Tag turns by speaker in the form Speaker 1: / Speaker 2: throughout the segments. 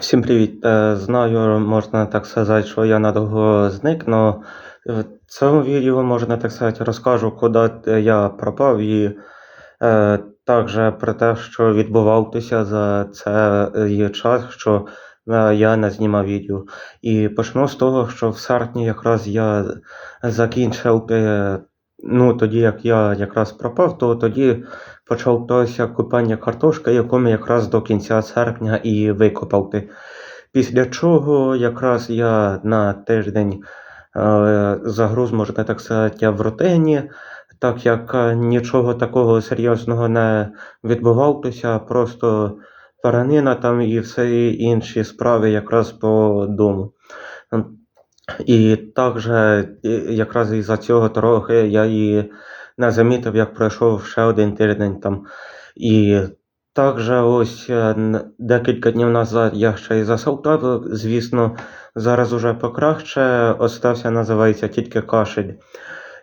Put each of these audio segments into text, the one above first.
Speaker 1: Всім привіт. Е, Знаю, можна так сказати, що я надовго зник, але в цьому відео, можна так сказати, розкажу, куди я пропав, і е, також про те, що відбувалося за цей час, що е, я не знімав відео. І почну з того, що в серпні якраз я закінчив, е, ну тоді як я якраз пропав, то тоді почалося купання картошки, яку ми якраз до кінця серпня і викопав. Після чого якраз я на тиждень е, загруз, можна так сказати, в рутині, так як е, нічого такого серйозного не відбувалося, просто поранина там і все інші справи якраз по дому. І також е, якраз із-за цього трохи я і не замітив, як пройшов ще один тиждень там. І також ось е, декілька днів назад я ще й засолтав, звісно, зараз уже покраще, остався, називається тільки кашель.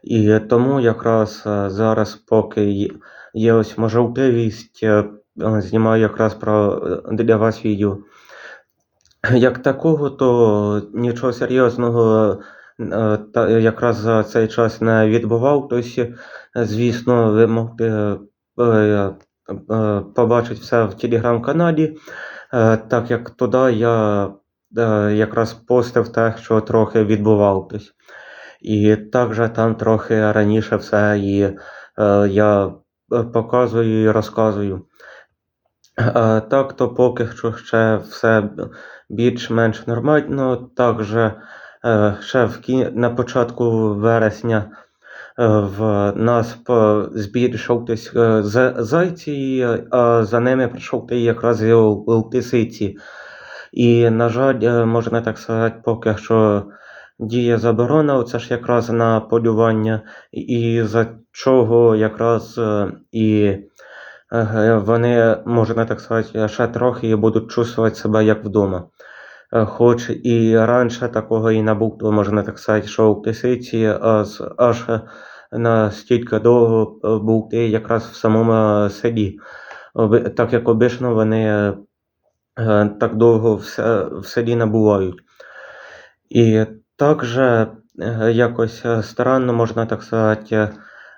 Speaker 1: І тому якраз е, зараз, поки є- ось можливість, е, е, знімаю якраз про е, для вас відео. Як такого, то нічого серйозного е, якраз за цей час не відбувалося. Звісно, ви могли е, е, побачити все в телеграм-каналі, е, так як туди я е, якраз постив те, що трохи відбувалося. І також там трохи раніше все і е, я е, показую і розказую. Так, то поки що ще все більш-менш нормально. Також е, ще в кі... на початку вересня е, в нас по... збільшився з- зайці, а за ними прийшов ти якраз і лисиці. І, на жаль, е, можна так сказати, поки що діє заборона, це ж якраз на полювання, і за чого якраз е, і е, вони, можна так сказати, ще трохи будуть чувствувати себе як вдома. Е, Хоч і раніше такого і не було, можна так сказати, що в лисиці аж, аж настільки довго е, якраз в самому селі. Так як обично вони е, так довго в, се- в селі не бувають. І також е, якось е, странно, можна так сказати,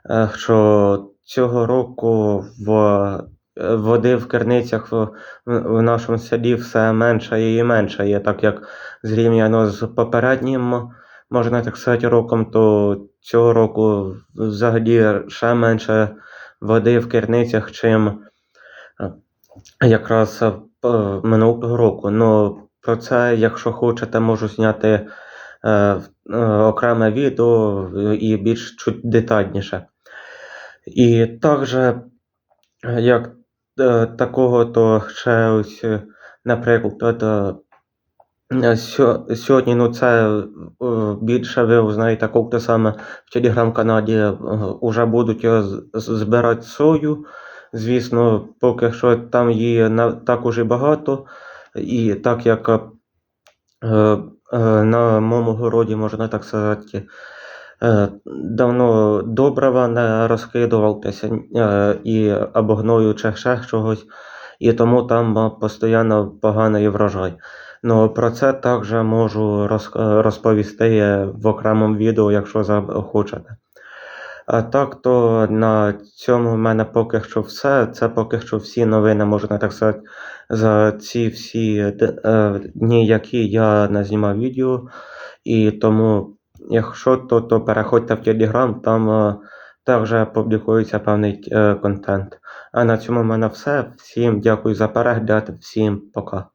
Speaker 1: е, що цього року в води в керницях в, в нашому селі все менше і менше є, так як зрівняно з попереднім, можна так сказати, роком, то цього року взагалі ще менше води в керницях, чим е, якраз е, минулого року. Ну, про це, якщо хочете, можу зняти е, окреме відео і більш чуть детальніше. І також, е, як е, такого, то ще ось, е, наприклад, е, сьогодні, ну це більше ви узнаєте, коли саме в телеграм-каналі вже будуть збирати сою. Звісно, поки що там її так уже багато, і так як на моєму городі, можна так сказати, давно добрива не розкидувалося е, і або гною чи ще чогось, і тому там е, постійно поганий врожай. Ну, про це також можу е, розповісти е, в окремому відео, якщо захочете. А так, то на цьому в мене поки що все. Це поки що всі новини, можна так сказати, за ці всі е, дні, які я не знімав відео. І тому, якщо то, то переходьте в Telegram, там е, також публікується певний е, контент. А на цьому в мене все. Всім дякую за перегляд, всім пока.